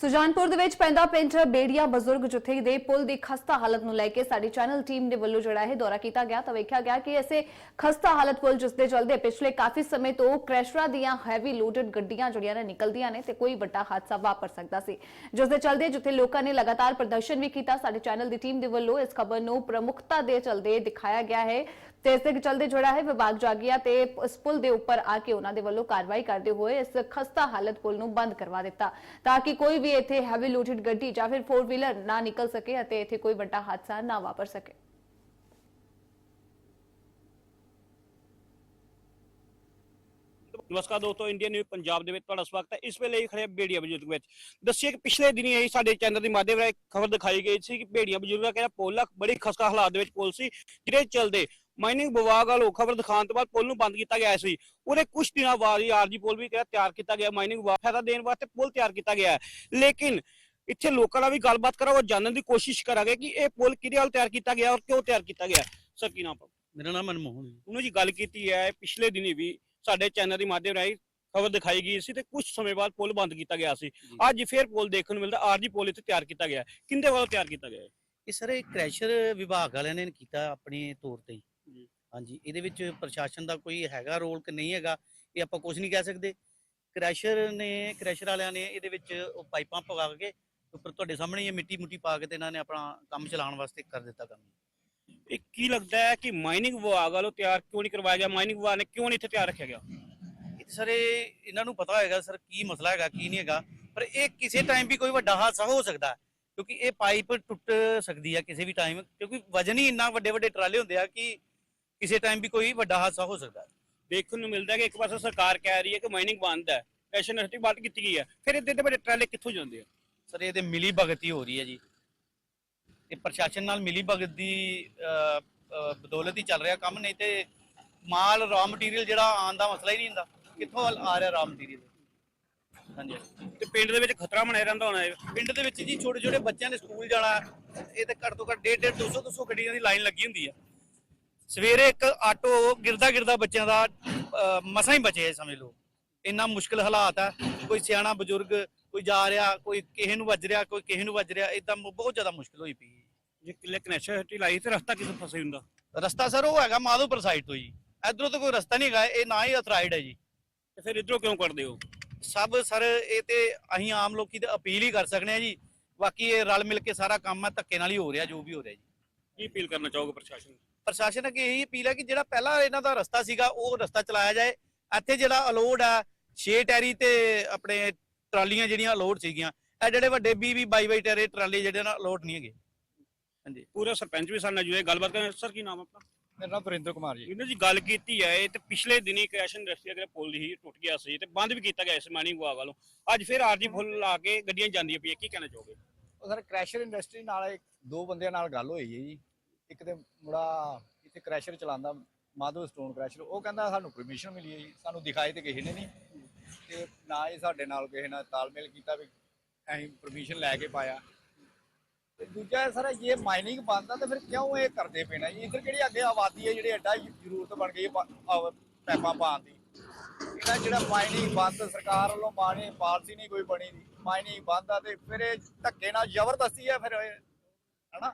ਸੁਜਾਨਪੁਰ ਦੇ ਵਿੱਚ ਪੈਂਦਾ ਪਿੰਡ ਬੇੜੀਆ ਬਜ਼ੁਰਗ ਜੁਥੇ ਦੇ ਪੁਲ ਦੀ ਖਸਤਾ ਹਾਲਤ ਨੂੰ ਲੈ ਕੇ ਸਾਡੀ ਚੈਨਲ ਟੀਮ ਦੇ ਵੱਲੋਂ ਜਿਹੜਾ ਹੈ ਦੌਰਾ ਕੀਤਾ ਗਿਆ ਤਾਂ ਵੇਖਿਆ ਗਿਆ ਕਿ ਐਸੇ ਖਸਤਾ ਹਾਲਤ ਪੁਲ ਜਿਸ ਦੇ ਚਲਦੇ ਪਿਛਲੇ ਕਾਫੀ ਸਮੇਂ ਤੋਂ ਕ੍ਰੈਸ਼ਰਾਂ ਦੀਆਂ ਹੈਵੀ ਲੋਡਡ ਗੱਡੀਆਂ ਜਿਹੜੀਆਂ ਨੇ ਨਿਕਲਦੀਆਂ ਨੇ ਤੇ ਕੋਈ ਵੱਡਾ ਹਾਦਸਾ ਵਾਪਰ ਸਕਦਾ ਸੀ। ਜਿਸ ਦੇ ਚਲਦੇ ਜਿੱਥੇ ਲੋਕਾਂ ਨੇ ਲਗਾਤਾਰ ਪ੍ਰਦਰਸ਼ਨ ਵੀ ਕੀਤਾ। ਸਾਡੇ ਚੈਨਲ ਦੀ ਟੀਮ ਦੇ ਵੱਲੋਂ ਇਸ ਖਬਰ ਨੂੰ ਪ੍ਰਮੁੱਖਤਾ ਦੇ ਚਲਦੇ ਦਿਖਾਇਆ ਗਿਆ ਹੈ। ਤੇ ਇਸ ਦੇ ਚਲਦੇ ਜਿਹੜਾ ਹੈ ਵਿਭਾਗ ਜਾਗਿਆ ਤੇ ਇਸ ਪੁਲ ਦੇ ਉੱਪਰ ਆ ਕੇ ਉਹਨਾਂ ਦੇ ਵੱਲੋਂ ਕਾਰਵਾਈ ਕਰਦੇ ਹੋਏ ਇਸ ਖਸਤਾ ਹਾਲਤ ਪੁਲ ਨੂੰ ਬੰਦ ਕਰਵਾ ਦਿੱਤਾ ਤਾਂ ਕਿ ਕੋਈ ਵੀ ਇੱਥੇ ਹੈਵੀ ਲੋਡਡ ਗੱਡੀ ਜਾਂ ਫਿਰ 4 ਵੀਲਰ ਨਾ ਨਿਕਲ ਸਕੇ ਅਤੇ ਇੱਥੇ ਕੋਈ ਵੱਡਾ ਹਾਦਸਾ ਨਾ ਵਾਪਰ ਸਕੇ। ਨਮਸਕਾਰ ਦੋਸਤੋ ਇੰਡੀਅਨ ਨਿਊਜ਼ ਪੰਜਾਬ ਦੇ ਵਿੱਚ ਤੁਹਾਡਾ ਸਵਾਗਤ ਹੈ। ਇਸ ਵੇਲੇ ਹੀ ਖੜੇ ਹਾਂ ਬਜ਼ੁਰਗ ਵਿੱਚ। ਦੱਸਿਏ ਕਿ ਪਿਛਲੇ ਦਿਨੀ ਇਹ ਸਾਡੇ ਚੈਨਲ ਦੇ ਮਾਧਿਅਮ ਰਾਹੀਂ ਖਬਰ ਦਿਖਾਈ ਗਈ ਸੀ ਕਿ ਬੇੜੀਆ ਬਜ਼ੁਰਗਾਂ ਕਿਹੜਾ ਪੁੱਲ ਬੜੀ ਖਸਤਾ ਹਾਲਾਤ ਦੇ ਵਿੱਚ ਪੁਲ ਸੀ, ਜਿਹੜੇ ਚਲਦੇ ਮਾਈਨਿੰਗ ਵਿਭਾਗ ਵੱਲੋਂ ਖਬਰ ਦਿਖਾਉਣ ਤੋਂ ਬਾਅਦ ਪੁੱਲ ਨੂੰ ਬੰਦ ਕੀਤਾ ਗਿਆ ਸੀ ਉਹਦੇ ਕੁਝ ਦਿਨਾਂ ਬਾਅਦ ਹੀ ਆਰਜੀ ਪੁੱਲ ਵੀ ਤਿਆਰ ਕੀਤਾ ਗਿਆ ਮਾਈਨਿੰਗ ਵਿਭਾਗ ਫਾਇਦਾ ਦੇਣ ਵਾਸਤੇ ਪੁੱਲ ਤਿਆਰ ਕੀਤਾ ਗਿਆ ਲੇਕਿਨ ਇੱਥੇ ਲੋਕਾਂ ਨਾਲ ਵੀ ਗੱਲਬਾਤ ਕਰਾਂ ਉਹ ਜਾਣਨ ਦੀ ਕੋਸ਼ਿਸ਼ ਕਰਾਂਗੇ ਕਿ ਇਹ ਪੁੱਲ ਕਿਹਦੇ ਵੱਲ ਤਿਆਰ ਕੀਤਾ ਗਿਆ ਔਰ ਕਿਉਂ ਤਿਆਰ ਕੀਤਾ ਗਿਆ ਸਰ ਕੀ ਨਾਮ? ਮੇਰਾ ਨਾਮ ਮਨਮੋਹਨ ਹੈ ਉਹਨੂੰ ਜੀ ਗੱਲ ਕੀਤੀ ਹੈ ਪਿਛਲੇ ਦਿਨੀ ਵੀ ਸਾਡੇ ਚੈਨਲ ਦੀ ਮਾਧਿਅਮ ਰਾਹੀਂ ਖਬਰ ਦਿਖਾਈ ਗਈ ਸੀ ਤੇ ਕੁਝ ਸਮੇਂ ਬਾਅਦ ਪੁਲ ਬੰਦ ਕੀਤਾ ਗਿਆ ਸੀ ਅੱਜ ਫਿਰ ਪੁਲ ਦੇਖਣ ਨੂੰ ਮਿਲਦਾ ਆਰਜੀ ਪੁਲ ਇੱਥੇ ਤਿਆਰ ਕੀਤਾ ਗਿਆ ਹੈ। ਕਿਹਦੇ ਵੱਲੋਂ ਤਿਆਰ ਕੀਤਾ ਗਿਆ? ਇਹ ਸਰ ਇਹ ਕ੍ਰੈਸ਼ਰ ਵਿਭਾਗ ਵਾਲਿਆਂ ਨੇ ਕੀਤਾ ਆਪਣੇ ਤੌਰ ਤੇ। ਹਾਂਜੀ ਇਹਦੇ ਵਿੱਚ ਪ੍ਰਸ਼ਾਸਨ ਦਾ ਕੋਈ ਹੈਗਾ ਰੋਲ ਕਿ ਨਹੀਂ ਹੈਗਾ ਇਹ ਆਪਾਂ ਕੁਝ ਨਹੀਂ ਕਹਿ ਸਕਦੇ। ਕ੍ਰੈਸ਼ਰ ਨੇ ਕ੍ਰੈਸ਼ਰ ਵਾਲਿਆਂ ਨੇ ਇਹਦੇ ਵਿੱਚ ਉਹ ਪਾਈਪਾਂ ਪਵਾ ਕੇ ਉੱਪਰ ਤੁਹਾਡੇ ਸਾਹਮਣੇ ਇਹ ਮਿੱਟੀ ਮੁੱਟੀ ਪਾ ਕੇ ਤੇ ਇਹਨਾਂ ਨੇ ਆਪਣਾ ਕੰਮ ਚਲਾਉਣ ਵਾਸਤੇ ਕਰ ਦਿੱਤਾ ਕੰਮ। ਇਹ ਕੀ ਲੱਗਦਾ ਹੈ ਕਿ ਮਾਈਨਿੰਗ ਵਿਭਾਗ ਵੱਲੋਂ ਤਿਆਰ ਕਿਉਂ ਨਹੀਂ ਕਰਵਾਇਆ ਗਿਆ? ਮਾਈਨਿੰਗ ਵਿਭਾਗ ਨੇ ਕਿਉਂ ਨਹੀਂ ਇੱਥੇ ਤਿਆਰ ਰੱਖਿਆ ਗਿਆ? ਇਹ ਸਰ ਇਹ ਇਹਨਾਂ ਨੂੰ ਪਤਾ ਹੋਏਗਾ ਸਰ ਕੀ ਮਸਲਾ ਹੈਗਾ ਕੀ ਨਹੀਂ ਹੈਗਾ ਪਰ ਇਹ ਕਿਸੇ ਟਾਈਮ ਵੀ ਕੋਈ ਵੱਡਾ ਹਾਦਸਾ ਹੋ ਸਕਦਾ ਕਿਉਂਕਿ ਇਹ ਪਾਈਪ ਟੁੱਟ ਸਕਦੀ ਹੈ ਕਿਸੇ ਵੀ ਟਾਈਮ ਕਿਉਂਕਿ ਵਜਨ ਹੀ ਇੰਨਾ ਵੱਡੇ ਵੱਡੇ ਟਰਾਲੇ ਹੁੰਦੇ ਆ ਕਿ ਕਿਸੇ ਟਾਈਮ ਵੀ ਕੋਈ ਵੱਡਾ ਹਾਦਸਾ ਹੋ ਸਕਦਾ ਹੈ। ਦੇਖਣ ਨੂੰ ਮਿਲਦਾ ਹੈ ਕਿ ਇੱਕ ਪਾਸੇ ਸਰਕਾਰ ਕਹਿ ਰਹੀ ਹੈ ਕਿ ਮਾਈਨਿੰਗ ਬੰਦ ਹੈ ਐਸ਼ਨ ਯੂਨੀਵਰਸਿਟੀ ਬੰਦ ਕੀਤੀ ਗਈ ਹੈ। ਫਿਰ ਇੱਥੇ ਦੇ ਵੱਡੇ ਟਰਾਲੇ ਕਿੱਥੋਂ ਜਾਂਦੇ ਆ? ਸਰ ਇਹ ਤੇ ਮਿਲੀ ਭਗਤ ਹੀ ਹੋ ਰਹੀ ਹੈ ਜੀ। ਇਹ ਪ੍ਰਸ਼ਾਸਨ ਨਾਲ ਮਿਲੀ ਭਗਤ ਦੀ ਅਹ, ਅਹ, ਬਦੌਲਤ ਹੀ ਚੱਲ ਰਿਹਾ ਕੰਮ ਨਹੀਂ ਤੇ ਮਾਲ ਰਾ ਮਟੀਰੀਅਲ ਜਿਹੜਾ ਆਉਣ ਦਾ ਮਸਲਾ ਹੀ ਨਹੀਂ ਹੁੰਦਾ। ਕਿੱਥੋਂ ਆ ਰਿਹਾ ਰਾ ਮਟੀਰੀਅਲ ਹਾਂਜੀ ਤੇ ਪਿੰਡ ਦੇ ਵਿੱਚ ਖਤਰਾ ਬਣਿਆ ਰਹਿੰਦਾ ਹੋਣਾ ਹੈ ਪਿੰਡ ਦੇ ਵਿੱਚ ਜੀ ਛੋਟੇ ਛੋਟੇ ਬੱਚਿਆਂ ਨੇ ਸਕੂਲ ਜਾਣਾ ਇਹ ਤੇ ਘੱਟ ਤੋਂ ਘੱਟ 1.5 200 200 ਗੱਡੀਆਂ ਦੀ ਲਾਈਨ ਲੱਗੀ ਹੁੰਦੀ ਆ। ਸਵੇਰੇ ਇੱਕ ਆਟੋ ਗਿਰਦਾ ਗਿਰਦਾ ਬੱਚਿਆਂ ਦਾ ਮਸਾਂ ਹੀ ਬਚੇ ਆ ਸਮਝ ਲਓ ਇੰਨਾ ਮੁਸ਼ਕਲ ਹਾਲਾਤ ਆ ਕੋਈ ਸਿਆਣਾ ਬਜ਼ੁਰਗ ਕੋਈ ਜਾ ਰਿਹਾ ਕੋਈ ਕਿਸੇ ਨੂੰ ਵੱਜ ਰਿਹਾ ਕੋਈ ਕਿਸੇ ਨੂੰ ਵੱਜ ਰਿਹਾ ਇਦਾਂ ਬਹੁਤ ਜ਼ਿਆਦਾ ਮੁਸ਼ਕਲ ਹੋਈ ਪਈ। ਜੇ ਕਿਲੇ ਕਨੈਕਸ਼ਨ ਯੂਨੀਵਰਸਿਟੀ ਲਾਈ ਤੇ ਰਸਤਾ ਕਿੱਥੇ ਫਸੇ ਹੁੰਦਾ? ਰਸਤਾ ਸਰ ਉਹ ਹੈਗਾ ਮਾਧੋਪੁਰ ਸਾਈਡ ਤੋਂ ਜੀ। ਇਧਰੋਂ ਤਾਂ ਕੋਈ ਰਸਤਾ ਨਹੀਂ ਹੈਗਾ ਇਹ ਨਾ ਹੀ ਅਥਰਾਈਡ ਹੈ ਜੀ। ਤੇ ਫਿਰ ਇਧਰੋਂ ਕਿਉਂ ਕਰਦੇ ਹੋ? ਸਭ ਸਰ ਇਹ ਤੇ ਅਸੀਂ ਆਮ ਲੋਕੀ ਤੇ ਅਪੀਲ ਹੀ ਕਰ ਸਕਦੇ ਆ ਜੀ। ਬਾਕੀ ਇਹ ਰਲ ਮਿਲ ਕੇ ਸਾਰਾ ਕੰਮ ਹੈ ਧੱਕੇ ਨਾਲ ਹੀ ਹੋ ਰਿਹਾ ਜੋ ਵੀ ਹੋ ਰਿਹਾ ਜੀ। ਕੀ ਅਪੀਲ ਕਰਨਾ ਚਾਹੋਗੇ ਪ੍ਰਸ਼ਾਸਨ ਨੂੰ? ਪ੍ਰਸ਼ਾਸਨ ਅੱਗੇ ਇਹੀ ਅਪੀਲ ਹੈ ਕਿ ਜਿਹੜਾ ਪਹਿਲਾਂ ਇਹਨਾਂ ਦਾ ਰਸਤਾ ਸੀਗਾ ਉਹ ਰਸਤਾ ਚਲਾਇਆ ਜਾਏ। ਇੱਥੇ ਜਿਹੜਾ ਅਲੋਡ ਆ 6 ਟੈਰੀ ਤੇ ਆਪਣੇ ਟਰਾਲੀਆਂ ਜਿਹੜੀਆਂ ਅਲੋਡ ਸੀਗੀਆਂ ਇਹ ਜਿਹੜੇ ਵੱਡੇ 20 20 22 22 ਟੈਰੇ ਟਰਾਲੇ ਜਿਹੜੇ ਨਾ ਅਲੋਡ ਨਹੀਂ ਹੈਗੇ। ਹਾਂਜੀ। ਪੂਰਾ ਸਰਪੰਚ ਵੀ ਸਾਡੇ ਨਾਲ ਜੁੜੇ। ਗੱਲਬਾਤ ਕਰਨ ਸਰ ਕੀ ਨਾਮ ਆਪਣਾ? ਮੇਰਾ ਨਾਮ ਵਰਿੰਦਰ ਕੁਮਾਰ ਜੀ। ਇਹਨਾਂ ਜੀ ਗੱਲ ਕੀਤੀ ਹੈ ਇਹ ਤੇ ਪਿਛਲੇ ਦਿਨੀ ਕ੍ਰੈਸ਼ਨ ਇੰਡਸਟਰੀ ਅਗਰ ਪੁਲ ਹੀ ਟੁੱਟ ਗਿਆ ਸੀ ਤੇ ਬੰਦ ਵੀ ਕੀਤਾ ਗਿਆ ਇਸ ਮਾਈਨਿੰਗ ਵਿਭਾਗ ਵੱਲੋਂ। ਅੱਜ ਫਿਰ ਆਰਜੀ ਫੁੱਲ ਲਾ ਕੇ ਗੱਡੀਆਂ ਜਾਂਦੀਆਂ ਪਈਆਂ ਕੀ ਕਹਿਣਾ ਚਾਹੋਗੇ? ਉਹ ਸਰ ਕ੍ਰੈਸ਼ਰ ਇੰਡਸਟਰੀ ਨਾਲ ਇੱਕ ਦੋ ਬੰਦਿਆਂ ਨਾਲ ਗੱਲ ਹੋਈ ਹੈ ਜੀ। ਇੱਕ ਤੇ ਮੁੰਡਾ ਇੱਥੇ ਕ੍ਰੈਸ਼ਰ ਚਲਾਉਂਦਾ ਮਾਧੋ ਸਟੋਨ ਕ੍ਰੈਸ਼ਰ ਉਹ ਕਹਿੰਦਾ ਸਾਨੂੰ ਪਰਮਿਸ਼ਨ ਮਿਲੀ ਹੈ ਜੀ ਸਾਨੂੰ ਦਿਖਾਈ ਤੇ ਕਿਸੇ ਨੇ ਨਹੀਂ। ਤੇ ਨਾ ਹੀ ਸਾਡੇ ਨਾਲ ਕਿਸੇ ਨਾਲ ਤਾਲਮੇਲ ਕੀਤਾ ਵੀ ਅਸੀਂ ਪਰਮਿਸ਼ਨ ਲੈ ਕੇ ਪਾਇਆ। ਤੇ ਦੂਜਾ ਸਰ ਇਹ ਮਾਈਨਿੰਗ ਬੰਦ ਆ ਤੇ ਫਿਰ ਕਿਉਂ ਇਹ ਕਰਦੇ ਪਏ ਨੇ ਜੀ? ਇੱਧਰ ਕਿਹੜੀ ਅੱਗੇ ਆਬਾਦੀ ਹੈ ਜਿਹੜੀ ਐਡਾ ਜ਼ਰੂਰਤ ਬਣ ਗਈ ਪੈਪਾਂ ਪਾਉਣ ਦੀ। ਇਹਨਾਂ ਜਿਹੜਾ ਮਾਈਨਿੰਗ ਬੰਦ ਸਰਕਾਰ ਵੱਲੋਂ ਮਾਣੀ ਪਾਲਿਸੀ ਨਹੀਂ ਕੋਈ ਬਣੀ। ਦੀ ਮਾਈਨਿੰਗ ਬੰਦ ਆ ਤੇ ਫਿਰ ਇਹ ਧੱਕੇ ਨਾਲ ਜ਼ਬਰਦਸਤੀ ਆ ਫਿਰ ਇਹ, ਹਨਾ?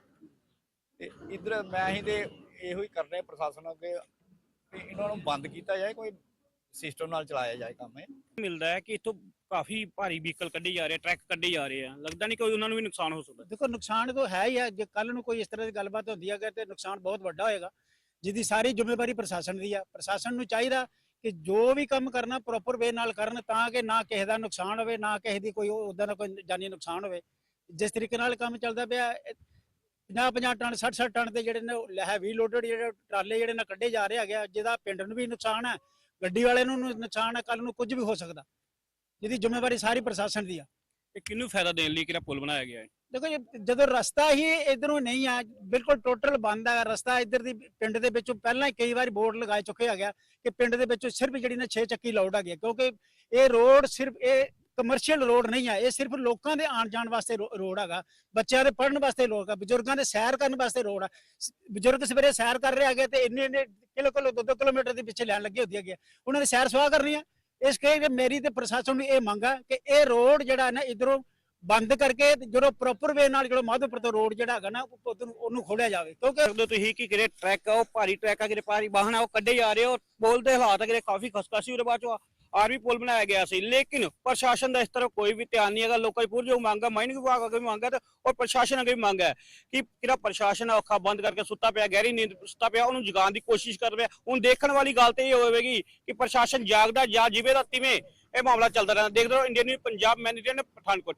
ਤੇ ਇਧਰ ਮੈਂ ਹੀ ਤੇ ਇਹੋ ਹੀ ਕਰਨੇ ਪ੍ਰਸ਼ਾਸਨ ਅੱਗੇ ਵੀ ਇਹਨਾਂ ਨੂੰ ਬੰਦ ਕੀਤਾ ਜਾਏ ਕੋਈ ਸਿਸਟਮ ਨਾਲ ਚਲਾਇਆ ਜਾਏ ਕੰਮ ਇਹ। ਮਿਲਦਾ ਹੈ ਕਿ ਇਥੋਂ ਕਾਫੀ ਭਾਰੀ ਵਹੀਕਲ ਕੱਢੇ ਜਾ ਰਹੇ ਟਰੱਕ ਕੱਢੇ ਜਾ ਰਹੇ ਆ। ਲੱਗਦਾ ਨਹੀਂ ਕੋਈ ਉਹਨਾਂ ਨੂੰ ਵੀ ਨੁਕਸਾਨ ਹੋ ਸਕਦਾ। ਦੇਖੋ ਨੁਕਸਾਨ ਤਾਂ ਹੈ ਹੀ ਹੈ ਜੇ ਕੱਲ ਨੂੰ ਕੋਈ ਇਸ ਤਰ੍ਹਾਂ ਦੀ ਗੱਲਬਾਤ ਹੁੰਦੀ ਹੈ ਤੇ ਨੁਕਸਾਨ ਬਹੁਤ ਵੱਡਾ ਹੋਏਗਾ ਜਿਹਦੀ ਸਾਰੀ ਜ਼ਿੰਮੇਵਾਰੀ ਪ੍ਰਸ਼ਾਸਨ ਦੀ ਆ। ਪ੍ਰਸ਼ਾਸਨ ਨੂੰ ਚਾਹੀਦਾ ਕਿ ਜੋ ਵੀ ਕੰਮ ਕਰਨਾ ਪ੍ਰੋਪਰ ਵੇ ਨਾਲ ਕਰਨ ਤਾਂ ਕਿ ਨਾ ਕਿਸੇ ਦਾ ਨੁਕਸਾਨ ਹੋਵੇ ਨਾ ਕਿਸੇ ਦੀ ਕੋਈ ਉਦਾਂ ਦਾ ਕੋਈ ਜਾਨੀ ਨੁਕਸਾਨ ਹੋਵੇ। ਜਿਸ ਤਰੀਕੇ ਨਾਲ ਕੰਮ ਚੱਲਦਾ ਪਿਆ 50 50 ਟਨ 60 60 ਟਨ ਦੇ ਜਿਹੜੇ ਨੇ ਹੈਵੀ ਲੋਡਡ ਜਿਹੜੇ ਟਰਾਲੇ ਜਿਹੜੇ ਨੇ ਕੱਢੇ ਜਾ ਰਹੇ ਹੈਗੇ ਆ, ਜਿਹਦਾ ਪਿੰਡ ਨੂੰ ਵੀ ਨੁਕਸਾਨ ਹੈ ਗੱਡੀ ਵਾਲੇ ਨੂੰ ਨੁਕਸਾਨ ਹੈ ਕੱਲ ਨੂੰ ਕੁਝ ਵੀ ਹੋ ਸਕਦਾ। ਜਿਹਦੀ ਜ਼ਿੰਮੇਵਾਰੀ ਸਾਰੀ ਪ੍ਰਸ਼ਾਸਨ ਦੀ ਆ। ਇਹ ਕਿਹਨੂੰ ਫਾਇਦਾ ਦੇਣ ਲਈ ਕਿਹੜਾ ਪੁਲ ਬਣਾਇਆ ਗਿਆ ਹੈ? ਦੇਖੋ ਜਦੋਂ ਰਸਤਾ ਹੀ ਇਧਰੋਂ ਨਹੀਂ ਆ ਬਿਲਕੁਲ ਟੋਟਲ ਬੰਦ ਹੈ ਰਸਤਾ ਇਧਰ ਦੀ ਪਿੰਡ ਦੇ ਵਿੱਚੋਂ ਪਹਿਲਾਂ ਹੀ ਕਈ ਵਾਰੀ ਬੋਰਡ ਲਗਾਏ ਚੁੱਕੇ ਹੈਗਾ ਕਿ ਪਿੰਡ ਦੇ ਵਿੱਚੋਂ ਸਿਰਫ ਜਿਹੜੀ ਨਾ 6 ਚੱਕੀ ਲਾਉਡ ਆ, ਕਿਉਂਕਿ ਇਹ ਰੋਡ ਸਿਰਫ ਇਹ ਕਮਰਸ਼ੀਅਲ ਰੋਡ ਨਹੀਂ ਹੈ ਇਹ ਸਿਰਫ ਲੋਕਾਂ ਦੇ ਆਉਣ ਜਾਣ ਵਾਸਤੇ ਰੋਡ ਹੈਗਾ। ਬੱਚਿਆਂ ਦੇ ਪੜ੍ਹਨ ਵਾਸਤੇ ਰੋਡ ਹੈ ਬਜ਼ੁਰਗਾਂ ਦੇ ਸੈਰ ਕਰਨ ਵਾਸਤੇ ਰੋਡ ਹੈ ਬਜ਼ੁਰਗ ਸਵੇਰੇ ਸੈਰ ਕਰ ਰਹੇ ਹੈਗੇ ਤੇ ਇੰਨੇ ਇੰਨੇ ਕਿਲੋ ਕਿਲੋ, ਦੋ ਕਿਲੋਮੀਟਰ ਦੇ ਪਿੱਛੇ ਲੈਣ ਲੱਗੇ ਹੁੰਦੀ ਹੈਗੀ ਉਹਨਾਂ ਦੀ ਸੈਰ ਸਵਾਹ ਕਰਨੀ ਹੈ ਇਸ ਕਰਕੇ ਮੇਰੀ ਤੇ ਪ੍ਰਸ਼ਾਸਨ ਨੂੰ ਇਹ ਮੰਗ ਆ ਕਿ ਇਹ ਰੋਡ ਜਿਹੜਾ ਨਾ ਇਧਰੋਂ ਬੰਦ ਕਰਕੇ ਜਦੋਂ ਪ੍ਰੋਪਰ ਵੇ ਨਾਲ ਜਿਹੜਾ ਮਾਧੋਪੁਰ ਤੋਂ ਰੋਡ ਜਿਹੜਾ ਹੈਗਾ ਨਾ, ਉਹ- ਉਹਨੂੰ ਖੋਲਿਆ ਜਾਵੇ। ਕਿਉਂਕਿ ਤੁਸੀਂ ਕਿ ਕਿਹੜੇ ਟਰੈਕ ਆ ਉਹ ਭਾਰੀ ਟਰੈਕ ਆ ਕਿਹੜੇ ਭਾਰੀ ਵਾਹਨ ਆ, ਉਹ ਕੱਢੇ ਜਾ ਰਹੇ ਹੋ ਬੋਲਦੇ ਹਾਲਾਤ ਆ ਕਿਹੜੇ ਕਾਫੀ ਖਸਤਾ ਸੀ ਉਹਦੇ ਬਾਅਦ ਚੋਂ ਆਰਮੀ ਪੁਲ ਬਣਾਇਆ ਗਿਆ ਸੀ। ਲੇਕਿਨ ਪ੍ਰਸ਼ਾਸਨ ਦਾ ਇਸ ਤਰ੍ਹਾਂ ਕੋਈ ਵੀ ਧਿਆਨ ਨਹੀਂ ਹੈਗਾ। ਲੋਕਾਂ ਦੀ ਪੂਰੀ ਜੋ ਮੰਗ ਹੈ, ਮਾਈਨਿੰਗ ਵਿਭਾਗ ਅੱਗੇ ਵੀ ਮੰਗ ਹੈ ਔਰ ਪ੍ਰਸ਼ਾਸਨ ਅੱਗੇ ਮੰਗ ਹੈ ਕਿ ਕਿਹੜਾ ਪ੍ਰਸ਼ਾਸਨ ਔਖਾ ਬੰਦ ਕਰਕੇ ਸੁੱਤਾ ਪਿਆ, ਗਹਿਰੀ ਨੀਂਦ ਸੁੱਤਾ ਪਿਆ, ਉਹਨੂੰ ਜਗਾਉਣ ਦੀ ਕੋਸ਼ਿਸ਼ ਕਰ ਰਿਹਾ। ਹੁਣ ਦੇਖਣ ਵਾਲੀ ਗੱਲ ਤੇ ਇਹ ਹੋਵੇਗੀ ਕਿ ਪ੍ਰਸ਼ਾਸਨ ਜਾਗਦਾ ਜਾਂ ਜਿਵੇਂ ਦਾ ਤਿਵੇਂ ਇਹ ਮਾਮਲਾ ਚੱਲਦਾ ਰਹਿੰਦਾ। ਦੇਖਦੇ ਰਹੋ, ਇੰਡੀਅਨ ਨਿਊਜ਼ ਪੰਜਾਬ ਮੈਨੇਜਰ ਨੇ ਪਠਾਨਕੋਟ